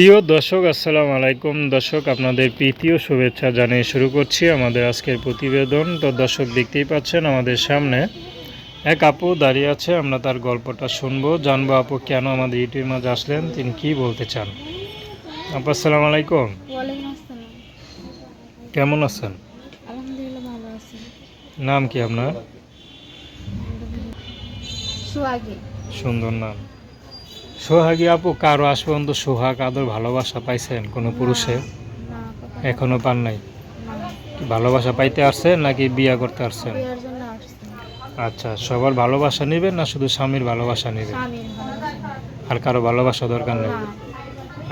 প্রিয় দর্শক আসসালামু আলাইকুম। দর্শক আপনাদের প্রীতীয় শুভেচ্ছা জানিয়ে শুরু করছি আমাদের আজকের প্রতিবেদন। তো দর্শক দেখতেই পাচ্ছেন আমাদের সামনে এক আপু দাঁড়িয়ে আছে। আমরা তার গল্পটা শুনব। জানব আপু কেন আমাদের ইউটিউবের মাঝে আসলেন? তিনি কি বলতে চান? আপু আসসালামু আলাইকুম। কেমন আছেন? নাম কি আপনার? সুন্দর নাম। সোহাগী আপু কারও আজ পর্যন্ত সোহাগ আদর ভালোবাসা পাইছেন কোনো পুরুষে? এখনও পান নাই? ভালোবাসা পাইতে আসছেন নাকি বিয়া করতে আসছেন? আচ্ছা সবার ভালোবাসা নেবেন না শুধু স্বামীর ভালোবাসা নেবেন? আর কারও ভালোবাসা দরকার নেই?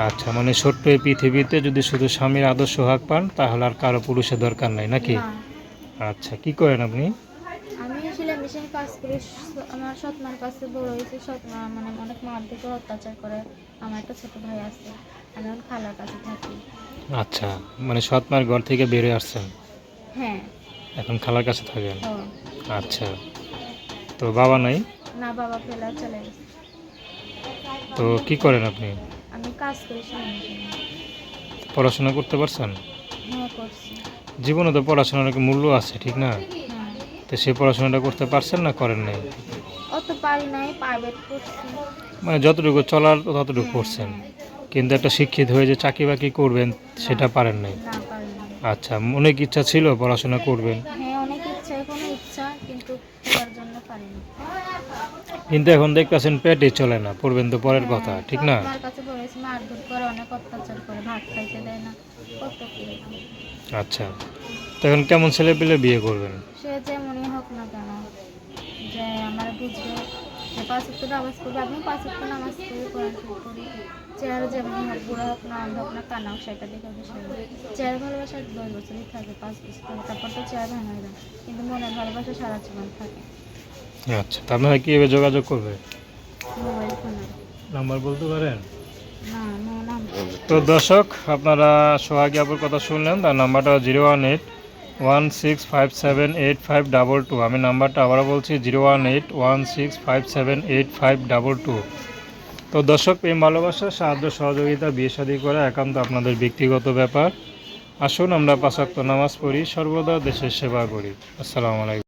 আচ্ছা মানে ছোট্ট এই পৃথিবীতে যদি শুধু স্বামীর আদর্শ হাক পান তাহলে আর কারও পুরুষের দরকার নাই নাকি? আচ্ছা কি করেন আপনি? আমি আসলে কাজ করি আমার সৎমার কাছে বড় হয়েছে। সৎমা মানে অনেক মার দিকে অত্যাচার করে। আমার একটা ছোট ভাই আছে। আমি এখন খালার কাছে থাকি। আচ্ছা মানে সৎমার ঘর থেকে বেরিয়ে আসছেন? হ্যাঁ। এখন খালার কাছে থাকেন? আচ্ছা। তো বাবা নাই? না বাবা ফেলা চলে গেছে। তো কি করেন আপনি? আমি কাজ করি পড়াশোনা করতে পারছেন? হ্যাঁ করছি। জীবনে তো পড়াশোনার মূল্য আছে ঠিক না? হ্যাঁ। তো সেই পড়াশোনাটা করতে পারছেন না করেন নাই? অত পারি নাই প্রাইভেট করছি। মানে যতটুকু চলার ততটুকু করছেন। কিন্তু একটা শিক্ষিত হয়ে যে চাকরি বাকরি করবেন সেটা পারেন নাই? না পারি না আচ্ছা অনেক ইচ্ছা ছিল পড়াশোনা করবেন? হ্যাঁ অনেক ইচ্ছা এখনও ইচ্ছা কিন্তু করার জন্য পারিনি কিন্তু এখন দেখতেছেন পেটে চলে না পড়বেন তো পরের কথা ঠিক না? আমার কাছে বলেছে মারধর করে অনেক অত্যাচার করে ভাত খাইতে দেয় না কত কি আচ্ছা তো এখন কেমন ছেলে পেলে বিয়ে করবেন? সে হোক না কেন? যে আমার বুঝবে যে পাঁচ উত্তর নামাজ করবে আমি পাঁচ উত্তর নামাজ করি কোরআন করি চেহারা যেমন হোক বুড়ো হোক না অন্ধ হোক না কানা হোক সেটা দেখে না। চেহারা ভালোবাসা দশ বছরই থাকে পাঁচ বছর তারপর তো চেহারা ভাঙা যায়। কিন্তু মনের ভালোবাসা সারা জীবন থাকে। আচ্ছা তা আপনারা কীভাবে যোগাযোগ করবে? মোবাইল ফোনে। নাম্বার বলতে পারেন? না না নাম তো দর্শক আপনারা সোহাগী আপুর কথা শুনলেন তার নাম্বারটা zero one eight one six five seven eight five double two আমি নাম্বারটা আবারও বলছি zero one eight one six five seven eight five double two তো দর্শক, প্রেম, ভালোবাসা, সাহায্য, সহযোগিতা, বিয়ে শাদী করা একান্ত আপনাদের ব্যক্তিগত ব্যাপার। আসুন আমরা পাশাক্ত নামাজ পড়ি, সর্বদা দেশের সেবা করি। আসসালামু আলাইকুম।